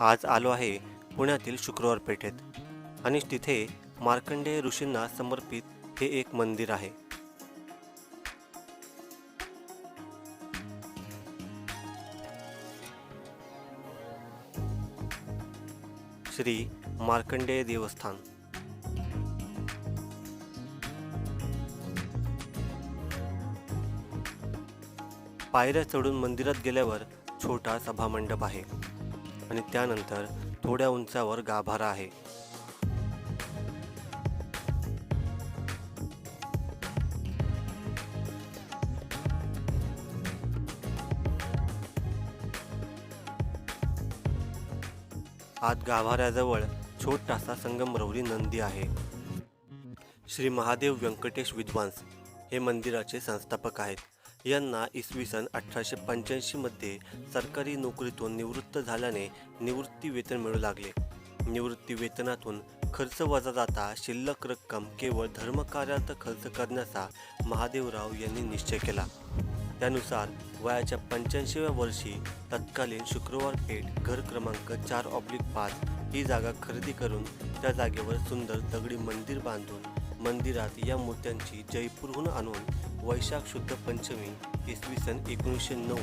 आज आलो आहे पुण्यातील शुक्रवार पेठेत. आणि तिथे मार्कंडेय ऋषींना समर्पित हे एक मंदिर आहे. श्री मार्कंडेय देवस्थान. पायऱ्या चढून मंदिरात गेल्यावर छोटा सभामंडप आहे. आणि त्यानंतर थोड्या उंचावर गाभारा आहे. आत गाभाऱ्याजवळ छोटासा संगमरवरी नंदी आहे. श्री महादेव व्यंकटेश विद्वांस हे मंदिराचे संस्थापक आहेत. यांना इसवी सन अठराशे पंच्याऐंशीमध्ये सरकारी नोकरीतून निवृत्त झाल्याने निवृत्ती वेतन मिळू लागले. निवृत्ती वेतनातून खर्च वजा जाता शिल्लक रक्कम केवळ धर्मकार्यात खर्च करण्याचा महादेवराव यांनी निश्चय केला. त्यानुसार वयाच्या पंच्याऐंशीव्या वर्षी तत्कालीन शुक्रवार पेठ घर क्रमांक चार ऑब्लिक पाच ही जागा खरेदी करून त्या जागेवर सुंदर दगडी मंदिर बांधून मंदिरात या मूर्त्यांची जयपूरहून आणून वैशाख शुद्ध पंचमी इसवी सन एकोणीसशे नऊ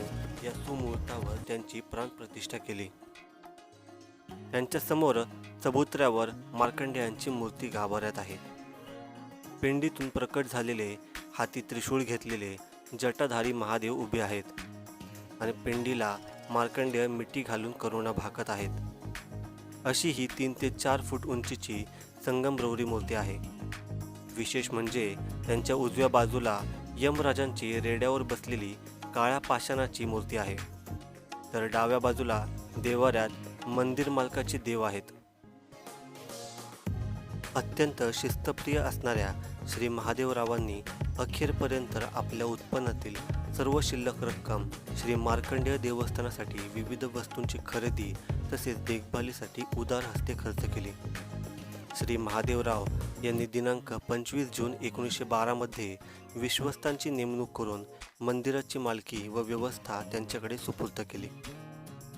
या सुमुहूर्तावर त्यांची प्राणप्रतिष्ठा केली. त्यांच्यासमोर चबुतऱ्यावर मार्कंडेयांची मूर्ती गाभाऱ्यात आहे. पिंडीतून प्रकट झालेले हाती त्रिशूळ घेतलेले जटाधारी महादेव उभे आहेत आणि पिंडीला मार्कंडेय मिठी घालून करुणा भाकत आहेत. अशी ही तीन ते चार फूट उंचीची संगमरवरी मूर्ती आहे. विशेष म्हणजे त्यांच्या उजव्या बाजूला यमराजांची रेड्यावर बसलेली काळ्या पाषाणाची मूर्ती आहे. तर डाव्या बाजूला देवाऱ्यात मंदिर मालकाचे देव आहेत. अत्यंत शिस्तप्रिय असणाऱ्या श्री महादेवरावांनी अखेरपर्यंत आपल्या उत्पन्नातील सर्व शिल्लक रक्कम श्री मार्कंडेय देवस्थानासाठी विविध वस्तूंची खरेदी तसेच देखभालीसाठी उदार हस्ते खर्च केले. श्री महादेवराव यांनी दिनांक पंचवीस जून एकोणीसशे बारामध्ये विश्वस्तांची नेमणूक करून मंदिराची मालकी व व्यवस्था त्यांच्याकडे सुपूर्द केली.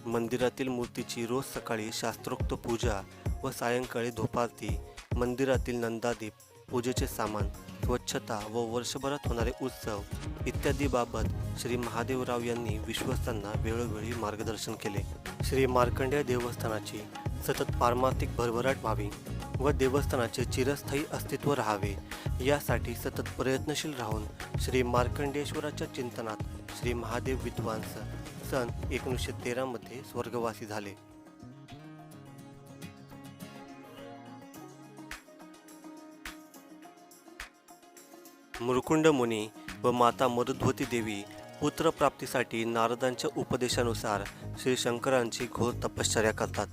मंदिरातील मूर्तीची रोज सकाळी शास्त्रोक्त पूजा व सायंकाळी धोपारती मंदिरातील नंदादीप पूजेचे सामान स्वच्छता व वर्षभरात होणारे उत्सव इत्यादी बाबत श्री महादेवराव यांनी विश्वस्तांना वेळोवेळी मार्गदर्शन केले. श्री मार्कंडेय देवस्थानाची सतत पारमार्थिक भरभराट व्हावी. व देवस्थानाचे चिरस्थायी अस्तित्व राहावे यासाठी सतत प्रयत्नशील राहून श्री मार्कंडेश्वराच्या चिंतनात श्री महादेव विद्वांस सन एकोणीसशे तेरामध्ये स्वर्गवासी झाले. मुरकुंड मुनी व माता मरुद्वती देवी पुत्रप्राप्तीसाठी नारदांच्या उपदेशानुसार श्री शंकरांची घोर तपश्चर्या करतात.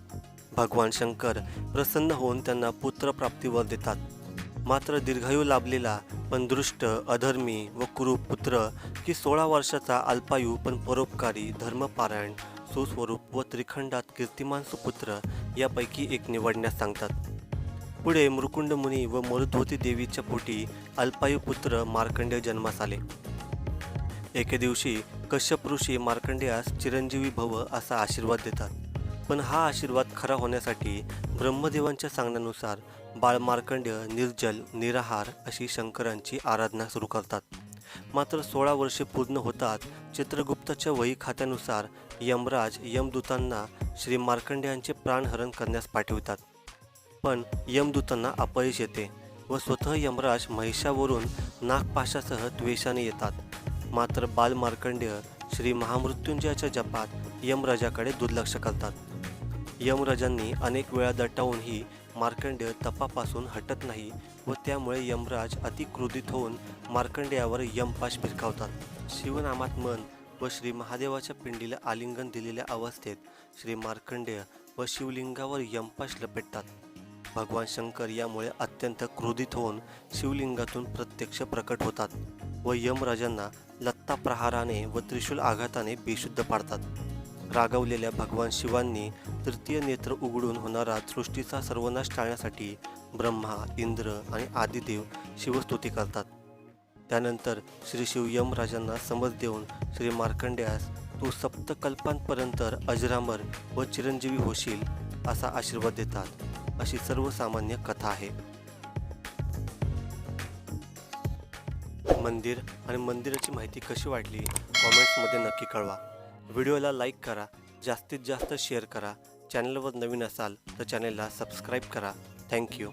भगवान शंकर प्रसन्न होऊन त्यांना पुत्रप्राप्तीवर देतात. मात्र दीर्घायू लाभलेला पण दृष्ट अधर्मी व कुरूप पुत्र की सोळा वर्षाचा अल्पायू पण परोपकारी धर्मपारायण सुस्वरूप व त्रिखंडात कीर्तिमान सुपुत्र यापैकी एक निवडण्यास सांगतात. पुढे मृकुंड मुनी व मरुध्वती देवीच्या पोटी अल्पायू पुत्र मार्कंडेय जन्मास आले. एके दिवशी कश्यप ऋषी मार्कंडेयास चिरंजीवी भव असा आशीर्वाद देतात. पण हा आशीर्वाद खरा होण्यासाठी ब्रह्मदेवांच्या सांगण्यानुसार बाळ मार्कंडेय निर्जल निराहार अशी शंकरांची आराधना सुरू करतात. मात्र सोळा वर्षे पूर्ण होतात चित्रगुप्ताच्या वही खात्यानुसार यमराज यमदूतांना श्री मार्कंड्यांचे प्राणहरण करण्यास पाठवितात. पण यमदूतांना अपयश येते व स्वतः यमराज महिषावरून नागपाशासह द्वेषाने येतात. मात्र बालमार्कंड्य श्री महामृत्युंजयाच्या जपात यमराजाकडे दुर्लक्ष करतात. यमराजांनी अनेक वेळा दटावूनही मार्कंडेय तपापासून हटत नाही व त्यामुळे यमराज अतिक्रोधित होऊन मार्कंडेयावर यमपाश फिरकावतात. शिवनामात मन व श्री महादेवाच्या पिंडीला आलिंगन दिलेल्या अवस्थेत श्री मार्कंडेय व शिवलिंगावर यमपाश लपेटतात. भगवान शंकर यामुळे अत्यंत क्रोधित होऊन शिवलिंगातून प्रत्यक्ष प्रकट होतात व यमराजांना लत्ता प्रहाराने व त्रिशूल आघाताने बेशुद्ध पाडतात. रागवलेल्या भगवान शिवांनी तृतीय नेत्र उघडून होणारा सृष्टीचा सर्वनाश टाळण्यासाठी ब्रह्मा इंद्र आणि आदिदेव शिवस्तुती करतात. त्यानंतर श्री शिव यमराजांना समज देऊन श्री मार्कंड्यास तू सप्तकल्पांपर्यंत अजरामर व चिरंजीवी होशील असा आशीर्वाद देतात अशी सर्वसामान्य कथा आहे. मंदिर आणि मंदिराची माहिती कशी वाटली? कॉमेंट्समध्ये नक्की कळवा. व्हिडिओला लाईक करा जास्तीत जास्त शेअर करा. चॅनलवर नवीन असाल तर चॅनलला सबस्क्राईब करा. थँक्यू